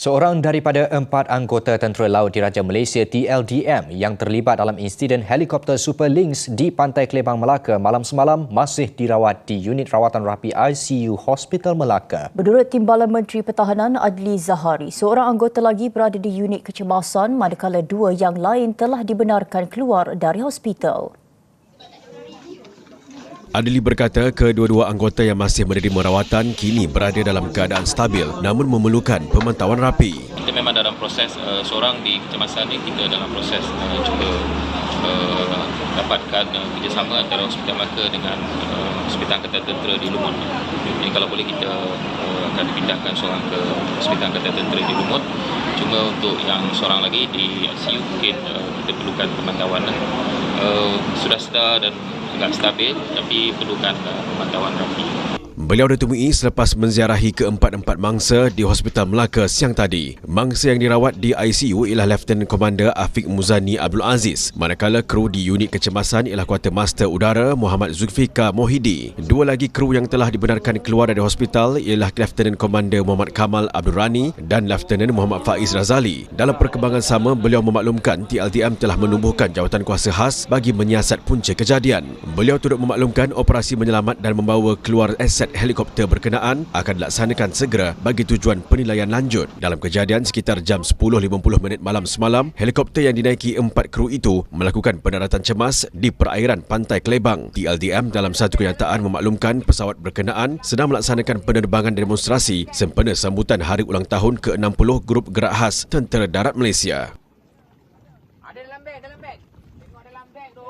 Seorang daripada empat anggota Tentera Laut Diraja Malaysia TLDM yang terlibat dalam insiden helikopter Super Lynx di Pantai Kelebang Melaka malam semalam masih dirawat di unit rawatan rapi ICU Hospital Melaka. Menurut Timbalan Menteri Pertahanan Adli Zahari, seorang anggota lagi berada di unit kecemasan manakala dua yang lain telah dibenarkan keluar dari hospital. Adli berkata kedua-dua anggota yang masih menerima rawatan kini berada dalam keadaan stabil namun memerlukan pemantauan rapi. Kita memang dalam proses uh, seorang di kecemasan ini kita dalam proses uh, cuba uh, dapatkan uh, kerjasama antara Hospital Melaka dengan uh, Hospital Angkatan Tentera di Lumut. Jadi kalau boleh kita uh, akan dipindahkan seorang ke Hospital Angkatan Tentera di Lumut. Cuma untuk yang seorang lagi di ICU mungkin uh, kita perlukan pemantauan. Uh, sudah sedar dan agak stabil tapi perlukan uh, pemantauan rapi. Beliau ditemui selepas menziarahi keempat-empat mangsa di Hospital Melaka siang tadi. Mangsa yang dirawat di ICU ialah Lieutenant Commander Afiq Muzani Abdul Aziz, manakala kru di unit kecemasan ialah Master Udara Muhammad Zulfikar Mohidi. Dua lagi kru yang telah dibenarkan keluar dari hospital ialah Lieutenant Commander Muhammad Kamal Abdul Rani dan Lieutenant Muhammad Faiz Razali. Dalam perkembangan sama, beliau memaklumkan TLDM telah menubuhkan jawatan kuasa khas bagi menyiasat punca kejadian. Beliau turut memaklumkan operasi menyelamat dan membawa keluar aset helikopter berkenaan akan dilaksanakan segera bagi tujuan penilaian lanjut. Dalam kejadian sekitar jam 10.50 minit malam semalam, helikopter yang dinaiki empat kru itu melakukan pendaratan cemas di perairan Pantai Kelebang. TLDM dalam satu kenyataan memaklumkan pesawat berkenaan sedang melaksanakan penerbangan demonstrasi sempena sambutan hari ulang tahun ke-60 Grup Gerak Khas Tentera Darat Malaysia. Ada dalam beg, dalam beg. Tengok dalam beg tu.